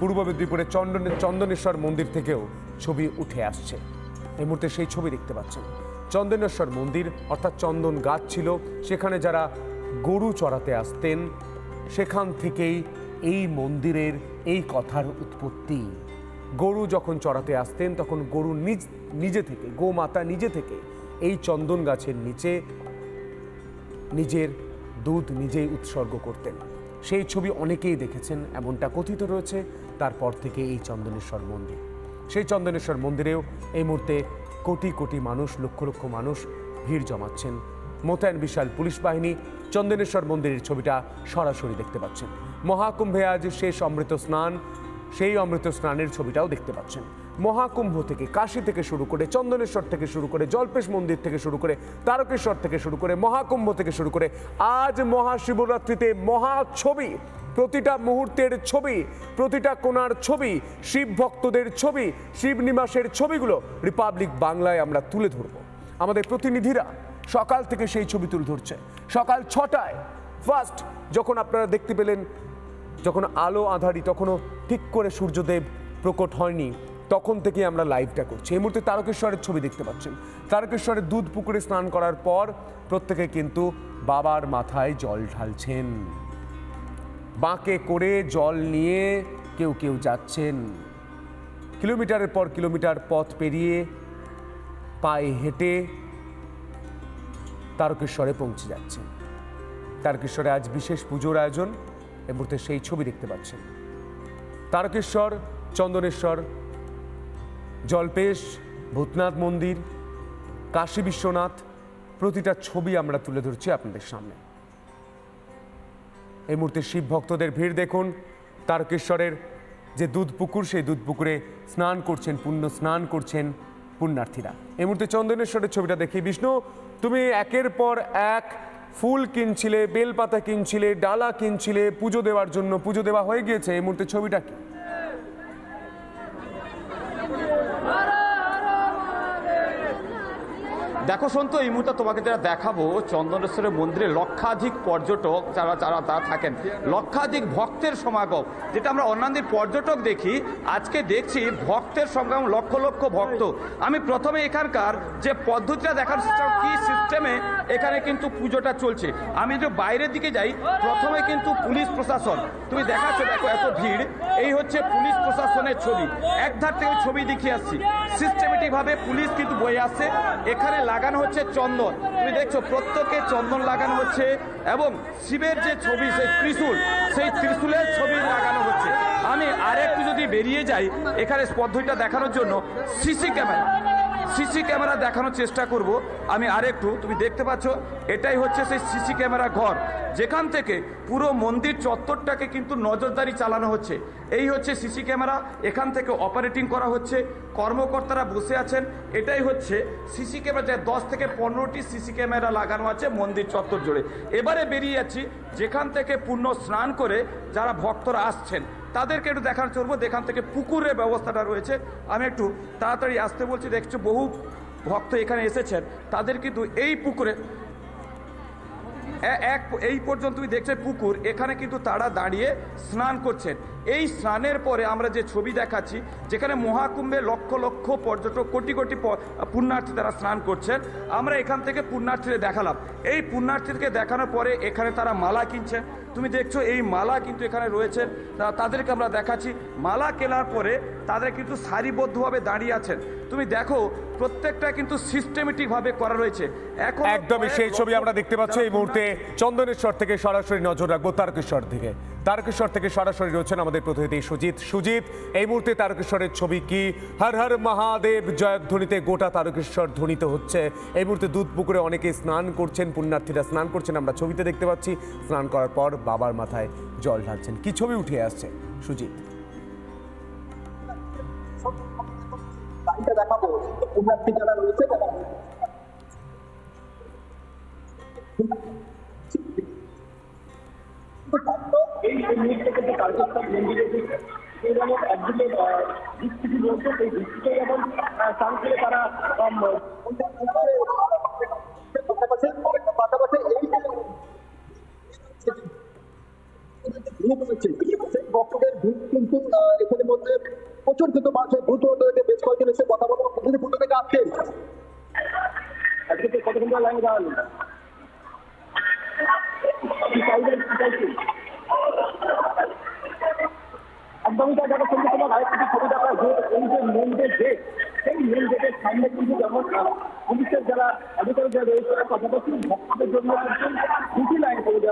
পূর্ব মেদিনীপুরের চন্দনের চন্দনেশ্বর মন্দির থেকেও ছবি উঠে আসছে। এই মুহূর্তে সেই ছবি দেখতে পাচ্ছেন। চন্দনেশ্বর মন্দির, অর্থাৎ চন্দন গাছ ছিল, সেখানে যারা গরু চড়াতে আসতেন, সেখান থেকেই এই মন্দিরের এই কথার উৎপত্তি। গরু যখন চড়াতে আসতেন, তখন গরু নিজ, নিজে থেকে, গোমাতা নিজে থেকে এই চন্দন গাছের নিচে নিজের দুধ নিজেই উৎসর্গ করতেন। সেই ছবি অনেকেই দেখেছেন, এমনটা কথিত রয়েছে, তারপর থেকে এই চন্দনেশ্বর মন্দির। সেই চন্দনেশ্বর মন্দিরেও এই মুহূর্তে কোটি কোটি মানুষ, লক্ষ লক্ষ মানুষ ভিড় জমাচ্ছেন। মোতায়েন বিশাল পুলিশ বাহিনী চন্দনেশ্বর মন্দিরের ছবিটা সরাসরি দেখতে পাচ্ছেন। মহাকুম্ভে আজ শেষ অমৃত স্নান সেই অমৃত স্নানের ছবিটাও দেখতে পাচ্ছেন। মহাকুম্ভ থেকে কাশী থেকে শুরু করে চন্দনেশ্বর থেকে শুরু করে জল্পেশ মন্দির থেকে শুরু করে তারকেশ্বর থেকে শুরু করে মহাকুম্ভ থেকে শুরু করে আজ মহাশিবরাত্রিতে মহা ছবি, প্রতিটা মুহূর্তের ছবি, প্রতিটা কোণার ছবি, শিব ভক্তদের ছবি, শিব নিবাসের ছবিগুলো রিপাবলিক বাংলায় আমরা তুলে ধরব। আমাদের প্রতিনিধিরা সকাল থেকে সেই ছবি তুলে ধরছে। সকাল ছটায় ফার্স্ট যখন আপনারা দেখতে পেলেন যখন আলো আধারি, তখনও ঠিক করে সূর্যদেব প্রকট হয়নি, তখন থেকে আমরা লাইভটা করছি। এই মুহূর্তে তারকেশ্বরের ছবি দেখতে পাচ্ছেন। তারকেশ্বরের দুধ পুকুরে স্নান করার পর প্রত্যেকে কিন্তু বাবার মাথায় জল ঢালছেন। বাঁকে করে জল নিয়ে কেউ কেউ যাচ্ছেন। কিলোমিটারের পর কিলোমিটার পথ পেরিয়ে পায়ে হেঁটে তারকেশ্বরে পৌঁছে যাচ্ছেন। তারকেশ্বরে আজ বিশেষ পুজোর আয়োজন। এই মুহূর্তে সেই ছবি দেখতে পাচ্ছেন। তারকেশ্বর, চন্দনেশ্বর, জলপেশ, ভূতনাথ মন্দির, কাশী বিশ্বনাথ, প্রতিটা ছবি আমরা তুলে ধরছি আপনাদের সামনে। এই মুহূর্তে শিব ভক্তদের ভিড় দেখুন, তারকেশ্বরের যে দুধ পুকুর, সেই দুধ পুকুরে স্নান করছেন, পুণ্য স্নান করছেন পুণ্যার্থীরা। এই মুহূর্তে চন্দনেশ্বরের ছবিটা দেখি। বিষ্ণু, তুমি একের পর এক ফুল কিনছিলে, বেলপাতা কিনছিলে, ডালা কিনছিলে, পুজো দেওয়ার জন্য পুজো দেওয়া হয়ে গিয়েছে। এই মুহূর্তে ছবিটা কি? দেখো সন্তু, এই মুহূর্তে তোমাকে যেটা দেখাবো, চন্দনেশ্বরের মন্দিরে লক্ষাধিক পর্যটক যারা যারা, তারা থাকেন। লক্ষাধিক ভক্তের সমাগম। যেটা আমরা অন্যান্য পর্যটক দেখি, আজকে দেখছি ভক্তের সমাগম লক্ষ লক্ষ ভক্ত। আমি প্রথমে এখানকার যে পদ্ধতিটা দেখার কি সিস্টেমে এখানে কিন্তু পুজোটা চলছে। আমি যে বাইরের দিকে যাই, প্রথমে কিন্তু পুলিশ প্রশাসন। তুমি দেখাচ্ছ, দেখো এত ভিড়। এই হচ্ছে পুলিশ প্রশাসনের ছবি। এক ধার থেকে ছবি দেখিয়ে আসছি। সিস্টেমেটিকভাবে পুলিশ কিন্তু বয়ে আসছে। এখানে লাগানো হচ্ছে চন্দন। তুমি দেখছ প্রত্যেকে চন্দন লাগানো হচ্ছে এবং শিবের যে ছবি, সেই ত্রিশূল, সেই ত্রিশূলের ছবি লাগানো হচ্ছে। আমি আরেকটু যদি বেরিয়ে যাই, এখানে পদ্ধতিটা দেখানোর জন্য সিসি ক্যামেরা। সিসি ক্যামেরা দেখানোর চেষ্টা করব। আমি আরেকটু, তুমি দেখতে পাচ্ছ, এটাই হচ্ছে সেই সিসি ক্যামেরা ঘর। যেখান থেকে পুরো মন্দির চত্বরটাকে কিন্তু নজরদারি চালানো হচ্ছে। এই হচ্ছে সিসি ক্যামেরা, এখান থেকে অপারেটিং করা হচ্ছে। কর্মকর্তারা বসে আছেন। এটাই হচ্ছে সিসি ক্যামেরা, যে দশ থেকে পনেরোটি সিসি ক্যামেরা লাগানো আছে মন্দির চত্বর জুড়ে। এবারে বেরিয়ে যাচ্ছি, যেখান থেকে পূর্ণ স্নান করে যারা ভক্তরা আসছেন। তাদেরকে একটু দেখার চলব। দেখান থেকে পুকুরের ব্যবস্থাটা রয়েছে। আমি একটু তাড়াতাড়ি আসতে বলছি। দেখছ বহু ভক্ত এখানে এসেছেন। তাদের কিন্তু এই পুকুরে এক, এই পর্যন্ত তুমি দেখছ পুকুর, এখানে কিন্তু তারা দাঁড়িয়ে স্নান করছেন এই স্নানের পরে আমরা যে ছবি দেখাচ্ছি, যেখানে মহাকুম্ভে লক্ষ লক্ষ পর্যটক, কোটি কোটি পুণ্যার্থী তারা স্নান করছেন। আমরা এখান থেকে পুণ্যার্থীদের দেখালাম। এই পুণ্যার্থীদেরকে দেখানোর পরে এখানে তারা মালা কিনছেন। তুমি দেখছ এই মালা কিন্তু এখানে রয়েছে। তাদেরকে আমরা দেখাচ্ছি। মালা কেনার পরে তাদের কিন্তু সারিবদ্ধভাবে দাঁড়িয়ে আছেন। তুমি দেখো প্রত্যেকটা কিন্তু সিস্টেমেটিক ভাবে করা রয়েছে। এখন একদমই সেই ছবি আমরা দেখতে পাচ্ছি এই মুহূর্তে। চন্দনেশ্বর থেকে সরাসরি নজর রাখব তারকেশ্বর থেকে তারকেশ্বর থেকে সরাসরি রয়েছেন আমাদের প্রতিনিধি সুজিত। সুজিত এই মুহূর্তে তারকেশ্বরের ছবি কি? হর হর মহাদেব জয়ধ্বনিতে গোটা তারকেশ্বর ধ্বনিত হচ্ছে। এই মুহূর্তে দুধ পুকুরে অনেকে স্নান করছেন পুণ্যার্থীরা স্নান করছেন আমরা ছবিতে দেখতে পাচ্ছি। স্নান করার পর বাবার মাথায় জল ঢালছেন। কি ছবি উঠে আসছে সুজিত? গাড়িটা দেখাবো পুণ্যার্থী যারা রয়েছে এই মন্দিরে এবং একদিকে রয়েছে সেই করে তারা উম, পাশাপাশি পাশাপাশি এই যে গ্রুপ রয়েছে কিন্তু এখানে মধ্যে প্রচুর কিন্তু মানুষের দ্রুত হতে বেশ কয়েকজন এসে কথা বলব কোথায় কোথা থেকে আসছেন আজকে কত দেখো সঙ্গে সেই মেন গেটের সামনে কিন্তু যেমন পুলিশের যারা আধিকারিক যারা রয়েছে পাশাপাশি ভক্তদের জন্য দুটি লাইন করে দেওয়া হয়েছে